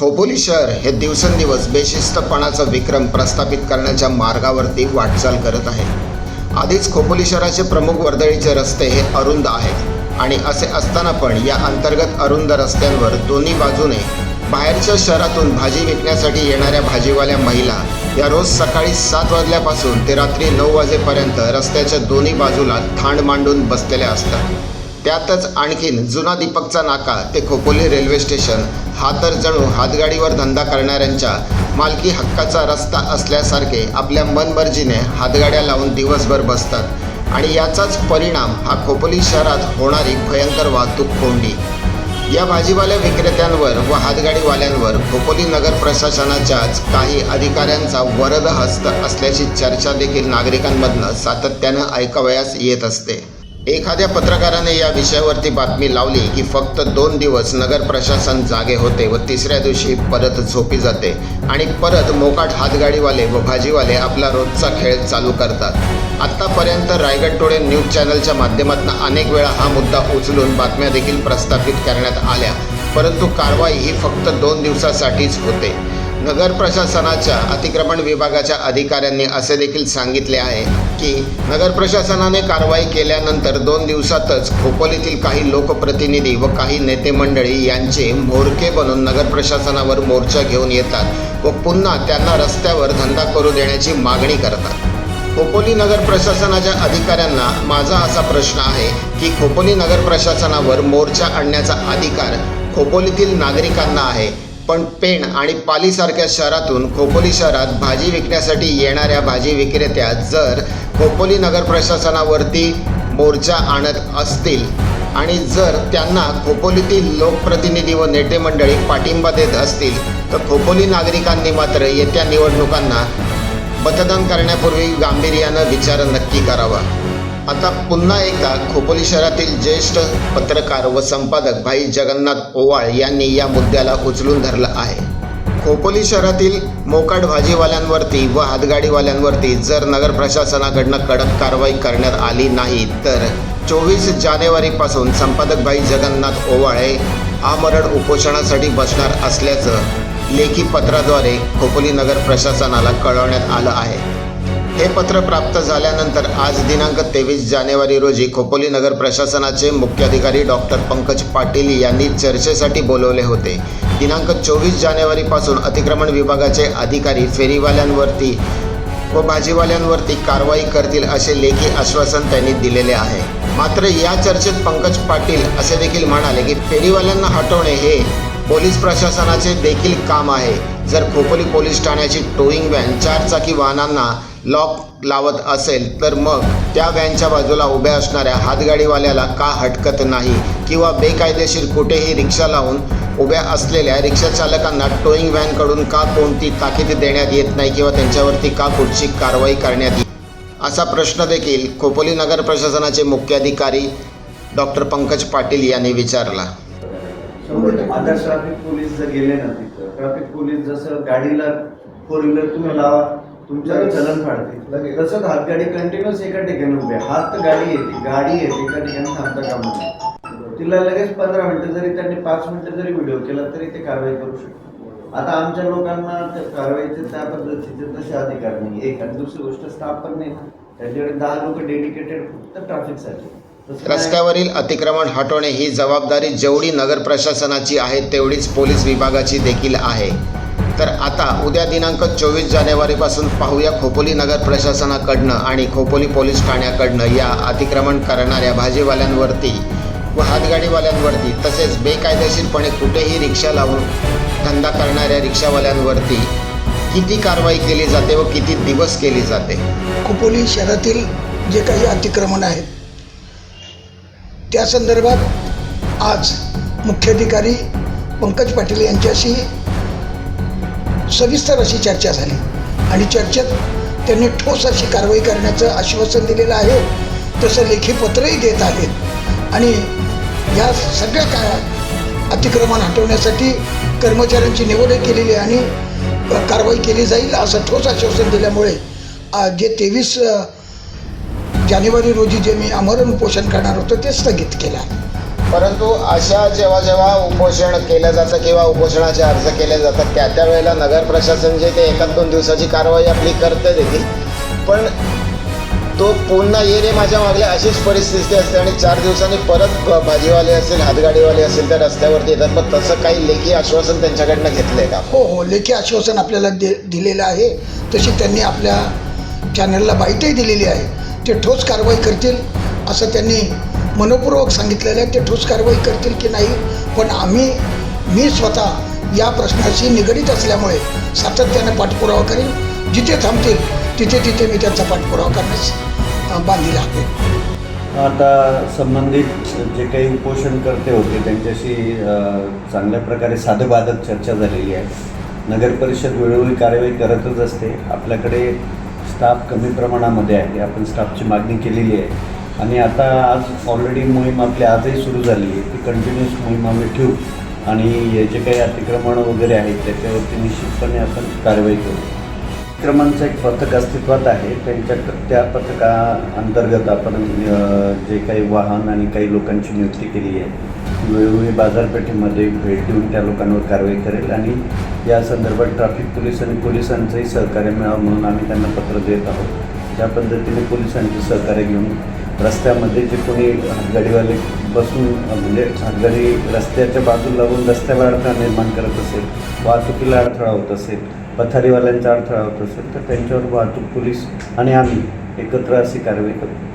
खोपोली शहर हे दिवसेंदिवस बेशिस्तपणाचा विक्रम प्रस्थापित करण्याच्या मार्गावरती वाटचाल करत आहे. आधीच खोपोली शहराचे प्रमुख वर्दळीचे रस्ते हे अरुंद आहेत आणि असे असताना पण या अंतर्गत अरुंद रस्त्यांवर दोन्ही बाजूने बाहेरच्या शहरातून भाजी विकण्यासाठी येणाऱ्या भाजीवाल्या महिला या रोज सकाळी सात वाजल्यापासून ते रात्री नऊ वाजेपर्यंत रस्त्याच्या दोन्ही बाजूला थांड मांडून बसलेल्या असतात. त्यातच आणखीन जुना दीपकचा नाका ते खोपोली रेल्वे स्टेशन. हा तर जणू हातगाडीवर धंदा करणाऱ्यांच्या मालकी हक्काचा रस्ता असल्यासारखे आपल्या मनमर्जीने हातगाड्या लावून दिवसभर बसतात. आणि याचाच परिणाम हा खोपोली शहरात होणारी भयंकर वाहतूक कोंडी. या भाजीवाल्या विक्रेत्यांवर व हातगाडीवाल्यांवर खोपोली नगर प्रशासनाच्याच काही अधिकाऱ्यांचा वरद हस्त असल्याची चर्चा देखील नागरिकांमधनं सातत्यानं ऐकावयास येत असते. एखाद्या पत्रकाराने या विषयावरती बातमी लावली की फक्त दोन दिवस नगर प्रशासन जागे होते व तिसऱ्या दिवशी परत झोपी जाते आणि परत मोकाट हातगाडीवाले व भाजीवाले आपला रोजचा खेळ चालू करतात. आत्तापर्यंत रायगड टोळे न्यूज चॅनलच्या माध्यमातून अनेक वेळा हा मुद्दा उचलून बातम्या देखील प्रस्थापित करण्यात आल्या. परंतु कारवाई ही फक्त दोन दिवसासाठीच होते. नगर प्रशासनाच्या अतिक्रमण विभागाच्या अधिकाऱ्यांनी असे देखील सांगितले आहे की नगर प्रशासनाने कारवाई केल्यानंतर दोन दिवसातच खोपोलीतील काही लोकप्रतिनिधी व काही नेते मंडळी यांचे म्होरके बनून नगर प्रशासनावर मोर्चा घेऊन येतात व पुन्हा त्यांना रस्त्यावर धंदा करू देण्याची मागणी करतात. खोपोली नगर प्रशासनाच्या अधिकाऱ्यांना माझा असा प्रश्न आहे की खोपोली नगर प्रशासनावर मोर्चा आणण्याचा अधिकार खोपोलीतील नागरिकांना आहे. पण पेण आणि पालीसारख्या शहरातून खोपोली शहरात भाजी विकण्यासाठी येणाऱ्या भाजी विक्रेत्या जर खोपोली नगर प्रशासनावरती मोर्चा आणत असतील आणि जर त्यांना खोपोलीतील लोकप्रतिनिधी व नेते मंडळी पाठिंबा देत असतील तर खोपोली नागरिकांनी मात्र येत्या निवडणुकांना मतदान करण्यापूर्वी गांभीर्यानं विचार नक्की करावा. आता पुन्हा एकदा खोपोली शहरातील ज्येष्ठ पत्रकार व संपादक भाई जगन्नाथ ओवाळ यांनी या मुद्द्याला उचलून धरलं आहे. खोपोली शहरातील मोकाट भाजीवाल्यांवरती व हातगाडीवाल्यांवरती जर नगर प्रशासनाकडनं कडक कारवाई करण्यात आली नाही तर चोवीस जानेवारीपासून संपादक भाई जगन्नाथ ओवाळे आमरण उपोषणासाठी बसणार असल्याचं लेखी पत्राद्वारे खोपोली नगर प्रशासनाला कळवण्यात आलं आहे. हे पत्र प्राप्त झाल्यानंतर आज दिनांक तेवीस जानेवारी रोजी खोपोली नगर प्रशासनाचे मुख्याधिकारी डॉक्टर पंकज पाटील यांनी चर्चेसाठी बोलवले होते. दिनांक चोवीस जानेवारीपासून अतिक्रमण विभागाचे अधिकारी फेरीवाल्यांवरती व भाजीवाल्यांवरती कारवाई करतील असे लेखी आश्वासन त्यांनी दिलेले आहे. मात्र या चर्चेत पंकज पाटील असे देखील म्हणाले की फेरीवाल्यांना हटवणे हे पोलीस प्रशासनाचे देखील काम आहे. जर खोपोली पोलीस ठाण्याची टोईंग व्हॅन चारचाकी वाहनांना लॉक लावत असेल तर मग त्या व्हॅनच्या बाजूला उभ्या असणाऱ्या हातगाडीवाल्याला का हटकत नाही? किंवा बेकायदेशीर कुठेही रिक्षा लावून उभ्या असलेल्या रिक्षा चालकांना टोईंग व्हॅनकडून का कोणती ताकीद देण्यात येत नाही किंवा त्यांच्यावरती का कुठची कारवाई करण्यात येईल असा प्रश्न देखील खोपोली नगर प्रशासनाचे मुख्याधिकारी डॉक्टर पंकज पाटील यांनी विचारला. ट्रॅफिक पोलीस जर गेले ना तिथं ट्रॅफिक पोलीस जसं गाडीला फोर व्हीलर तुम्ही लावा तुमच्यावर चलन फाडते. तसंच हात गाडी कंटिन्युअस एका ठिकाणी उभे आहे. हात तर गाडी येते गाडी येते एका ठिकाणी थांबता कामा नये. तिला लगेच पंधरा मिनिटं जरी त्यांनी पाच मिनिटं जरी व्हिडिओ केला तरी ते कारवाई करू शकतो आता आमच्या लोकांना त्या कारवाईचे त्या पद्धतीचे तसे अधिकार नाही एक आणि दुसरी गोष्ट स्टाफ पण नाही. त्यांच्याकडे दहा लोक डेडिकेटेड फक्त ट्रॅफिकसाठी. रस्त्यावरील अतिक्रमण हटवणे ही जबाबदारी जेवढी नगर प्रशासनाची आहे तेवढीच पोलीस विभागाची देखील आहे. तर आता उद्या दिनांक चोवीस जानेवारीपासून पाहूया खोपोली नगर प्रशासनाकडनं आणि खोपोली पोलीस ठाण्याकडनं या अतिक्रमण करणाऱ्या भाजीवाल्यांवरती व हातगाडीवाल्यांवरती तसेच बेकायदेशीरपणे कुठेही रिक्षा लावून धंदा करणाऱ्या रिक्षावाल्यांवरती किती कारवाई केली जाते व किती दिवस केली जाते? खोपोली शहरातील जे काही अतिक्रमण आहेत त्या संदर्भात आज मुख्याधिकारी पंकज पाटील यांच्याशी सविस्तर अशी चर्चा झाली. आणि चर्चेत त्यांनी ठोस अशी कारवाई करण्याचं आश्वासन दिलेलं आहे. तसं लेखी पत्रही देत आहेत. आणि या सगळ्या काळात अतिक्रमण हटवण्यासाठी कर्मचाऱ्यांची निवडही केलेली आणि कारवाई केली जाईल असं ठोस आश्वासन दिल्यामुळे जे तेवीस जानेवारी रोजी जे मी आमरण उपोषण करणार होतो ते स्थगित केलं आहे. परंतु अशा जेव्हा जेव्हा उपोषण केलं जातं किंवा उपोषणाचे अर्ज केले जातात त्या त्या वेळेला नगर प्रशासन जे ते एका दोन दिवसाची कारवाई आपली करते देखील. पण तो पुन्हा ये रे माझ्या मागले अशीच परिस्थिती असते आणि चार दिवसांनी परत भाजीवाले असेल हातगाडीवाले असेल त्या रस्त्यावरती येतात. मग तसं काही लेखी आश्वासन त्यांच्याकडनं घेतलं आहे का? हो हो. लेखी आश्वासन आपल्याला दे दिलेलं आहे. तशी त्यांनी आपल्या चॅनलला बाईटही दिलेली आहे. ते ठोस कारवाई करतील असं त्यांनी मनपूर्वक सांगितलेलं आहे ते ठोस कारवाई करतील की नाही. पण आम्ही मी स्वतः या प्रश्नाशी निगडीत असल्यामुळे सातत्याने पाठपुरावा करीन. जिथे थांबतील तिथे तिथे मी त्यांचा पाठपुरावा करण्यास बांधील आहे. आता संबंधित जे काही उपोषणकर्ते होते त्यांच्याशी चांगल्या प्रकारे साधेबाधक चर्चा झालेली आहे. नगर परिषद वेळोवेळी कारवाई करतच असते. आपल्याकडे स्टाफ कमी प्रमाणामध्ये आहे. आपण स्टाफची मागणी केलेली आहे. आणि आता आज ऑलरेडी मोहीम आपली आजही सुरू झाली आहे. ती कंटिन्युअस मोहीम आम्ही ठेवू. आणि याचे जे काही अतिक्रमण वगैरे आहेत त्याच्यावरती निश्चितपणे आपण कारवाई करू. अतिक्रमणचं एक पथक अस्तित्वात आहे. त्यांच्या त्या पथका अंतर्गत आपण जे काही वाहन आणि काही लोकांची नियुक्ती केली आहे वेळोवेळी बाजारपेठेमध्ये भेट देऊन त्या लोकांवर कारवाई करेल. आणि या संदर्भात ट्रॅफिक पोलीस आणि पोलिसांचंही सहकार्य मिळावं म्हणून आम्ही त्यांना पत्र देत आहोत. ज्या पद्धतीने पोलिसांचे सहकार्य घेऊन रस्त्यामध्ये जे कोणी हातगाडीवाले बसून म्हणजे हातगाडी रस्त्याच्या बाजूला लावून रस्त्यावर अडथळा निर्माण करत असेल वाहतुकीला अडथळा होत असेल पथारीवाल्यांचा अडथळा होत असेल तर त्यांच्यावर वाहतूक पोलीस आणि आम्ही एकत्र अशी कारवाई करू